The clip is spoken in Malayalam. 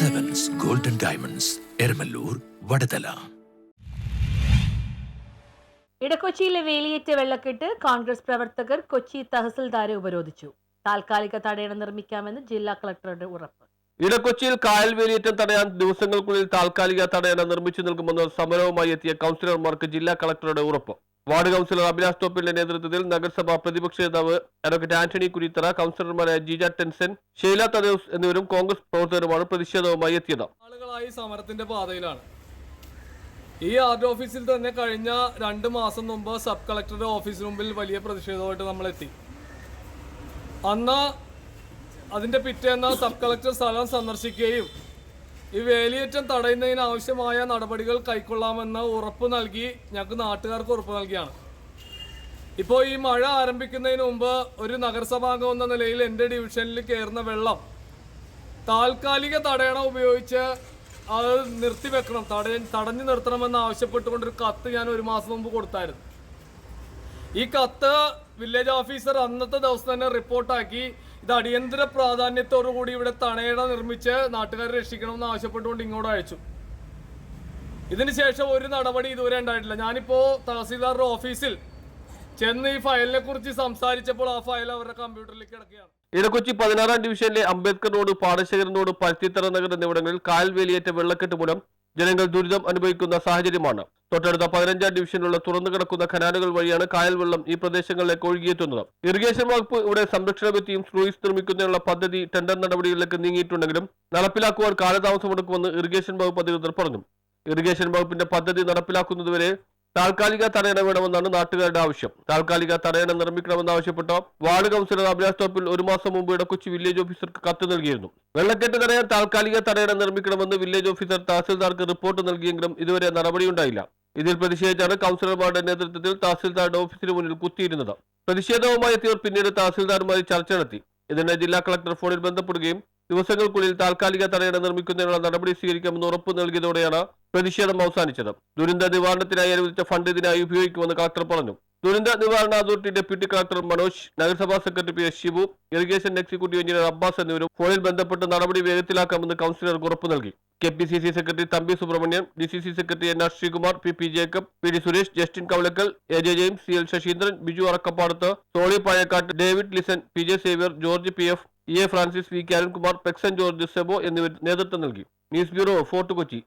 ഡയമണ്ട്സ് എരമല്ലൂർ വടതല ഇടക്കൊച്ചിയിലെ വേലിയേറ്റ വെള്ളക്കെട്ട് കോൺഗ്രസ് പ്രവർത്തകർ കൊച്ചി തഹസിൽദാരെ ഉപരോധിച്ചു. താൽക്കാലിക തടയണ നിർമ്മിക്കാമെന്ന് ജില്ലാ കളക്ടറുടെ ഉറപ്പ്. ഇടക്കൊച്ചിയിൽ കായൽ വേലിയേറ്റം തടയാൻ ദിവസങ്ങൾക്കുള്ളിൽ താൽക്കാലിക തടയണ നിർമ്മിച്ചു നൽകുമെന്ന് സമരവുമായി എത്തിയ കൗൺസിലർമാർക്ക് ജില്ലാ കളക്ടറുടെ ഉറപ്പ്. വാർഡ് കൗൺസിലർ അഭിലാഷ് തോപ്പിന്റെ നേതൃത്വത്തിൽ നഗരസഭാ പ്രതിപക്ഷ നേതാവ് അഡ്വക്കേറ്റ് ആന്റണി കുരിത്തറ കൗൺസിലർമാരായ ജീജ ടെൻസൻ ഷെയ്ല തദേവ്സ് എന്നിവരും കോൺഗ്രസ് പ്രവർത്തകരുമാണ് പ്രതിഷേധവുമായി എത്തിയത്. ആളുകളായി സമരത്തിന്റെ പാതയിലാണ്. ഈ ആർട്ട് ഓഫീസിൽ തന്നെ കഴിഞ്ഞ രണ്ട് മാസം മുമ്പ് സബ് കളക്ടറുടെ ഓഫീസിന് മുമ്പിൽ വലിയ പ്രതിഷേധമായിട്ട് നമ്മൾ എത്തി അന്ന് അതിന്റെ പിറ്റേന്ന് സബ് കളക്ടർ സ്ഥലം സന്ദർശിക്കുകയും ഈ വേലിയേറ്റം തടയുന്നതിന് ആവശ്യമായ നടപടികൾ കൈക്കൊള്ളാമെന്ന് ഉറപ്പ് നൽകി ഞങ്ങൾക്ക് നാട്ടുകാർക്ക് ഉറപ്പ് നൽകിയാണ്. ഇപ്പോൾ ഈ മഴ ആരംഭിക്കുന്നതിന് മുമ്പ് ഒരു നഗരസഭാംഗം എന്ന നിലയിൽ എന്റെ ഡിവിഷനിൽ കയറുന്ന വെള്ളം താൽക്കാലിക തടയണം ഉപയോഗിച്ച് അത് നിർത്തിവെക്കണം. തടയ തടഞ്ഞു നിർത്തണമെന്ന് ആവശ്യപ്പെട്ടുകൊണ്ടൊരു കത്ത് ഞാൻ ഒരു മാസം മുമ്പ് കൊടുത്തായിരുന്നു. ഈ കത്ത് വില്ലേജ് ഓഫീസർ അന്നത്തെ ദിവസം തന്നെ റിപ്പോർട്ടാക്കി ഇത് അടിയന്തര പ്രാധാന്യത്തോടു കൂടി ഇവിടെ തണയട നിർമ്മിച്ച് നാട്ടുകാരെ രക്ഷിക്കണമെന്ന് ആവശ്യപ്പെട്ടുകൊണ്ട് ഇങ്ങോട്ട് അയച്ചു. ഇതിന് ശേഷം ഒരു നടപടി ഇതുവരെ ഉണ്ടായിട്ടില്ല. ഞാനിപ്പോ തഹസീൽദാറുടെ ഓഫീസിൽ ചെന്ന് ഈ ഫയലിനെ കുറിച്ച് സംസാരിച്ചപ്പോൾ ആ ഫയൽ അവരുടെ കമ്പ്യൂട്ടറിലേക്ക് കിടക്കുകയാണ്. ഇടക്കൊച്ചി പതിനാറാം ഡിവിഷനിലെ അംബേദ്കർ റോഡ് റോഡ് പരുത്തിത്തറ നഗർ എന്നിവിടങ്ങളിൽ കായൽ വേലിയേറ്റ വെള്ളക്കെട്ട് മൂലം ജനങ്ങൾ ദുരിതം അനുഭവിക്കുന്ന സാഹചര്യമാണ്. തൊട്ടടുത്ത പതിനഞ്ചാം ഡിവിഷനിലുള്ള തുറന്നു കിടക്കുന്ന കനാലുകൾ വഴിയാണ് കായൽ വെള്ളം ഈ പ്രദേശങ്ങളിലേക്ക് ഒഴുകിയെത്തുന്നത്. ഇറിഗേഷൻ വകുപ്പ് ഇവിടെ സംരക്ഷണ ഭിത്തിയും സ്ലൂയിസ് നിർമ്മിക്കുന്നതിനുള്ള പദ്ധതി ടെൻഡർ നടപടികളിലേക്ക് നീങ്ങിയിട്ടുണ്ടെങ്കിലും നടപ്പിലാക്കുവാൻ കാലതാമസമെടുക്കുമെന്ന് ഇറിഗേഷൻ വകുപ്പ് അധികൃതർ പറഞ്ഞു. ഇറിഗേഷൻ വകുപ്പിന്റെ പദ്ധതി നടപ്പിലാക്കുന്നതുവരെ താൽക്കാലിക തടയണ വേണമെന്നാണ് നാട്ടുകാരുടെ ആവശ്യം. താൽക്കാലിക തടയണ നിർമ്മിക്കണമെന്നാവശ്യപ്പെട്ട വാർഡ് കൗൺസിലർ അഭിലാഷ് തോപ്പിൽ ഒരു മാസം മുമ്പ് ഇടക്കൊച്ചി വില്ലേജ് ഓഫീസർക്ക് കത്ത് നൽകിയിരുന്നു. വെള്ളക്കെട്ട് തടയാൻ താൽക്കാലിക തടയണ നിർമ്മിക്കണമെന്ന് വില്ലേജ് ഓഫീസർ തഹസിൽദാർക്ക് റിപ്പോർട്ട് നൽകിയെങ്കിലും ഇതുവരെ നടപടിയുണ്ടായില്ല. ഇതിൽ പ്രതിഷേധിച്ചാണ് കൗൺസിലർമാരുടെ നേതൃത്വത്തിൽ തഹസിൽദാരുടെ ഓഫീസിന് മുന്നിൽ കുത്തിയിരുന്നത്. പ്രതിഷേധവുമായി എത്തിയവർ പിന്നീട് തഹസിൽദാരുമായി ചർച്ച നടത്തി. ഇതിനെ ജില്ലാ കളക്ടർ ഫോണിൽ ബന്ധപ്പെടുകയും ദിവസങ്ങൾക്കുള്ളിൽ താൽക്കാലിക തടയണ നിർമ്മിക്കുന്നതിനുള്ള നടപടി സ്വീകരിക്കാമെന്ന് ഉറപ്പ് നൽകിയതോടെയാണ് പ്രതിഷേധം അവസാനിച്ചത്. ദുരന്ത നിവാരണത്തിനായി അനുവദിച്ച ഫണ്ട് ഇതിനായി ഉപയോഗിക്കുമെന്ന് കളക്ടർ പറഞ്ഞു. ദുരന്ത നിവാരണ അതോറിറ്റി ഡെപ്യൂട്ടി കളക്ടർ മനോജ് നഗരസഭാ secretary P S Shivu irrigation executive engineer Abbas എന്നിവരും ഫോണിൽ ബന്ധപ്പെട്ട് നടപടി വേഗത്തിലാക്കാമെന്ന് കൌൺസിലർക്ക് ഉറപ്പ് നൽകി. K P C C secretary Thampi Subramanian D C C secretary N R Sreekumar P P Jacob P D Suresh Justin Kavalakkal A J James C L Sasheendran Biju Arakkapadath Soly Payakkat David Lisson P J Xavier George P F E A Francis V K Arunkumar Pexon George Sebo എന്നിവർ നേതൃത്വം നൽകി. News bureau Fort Kochi.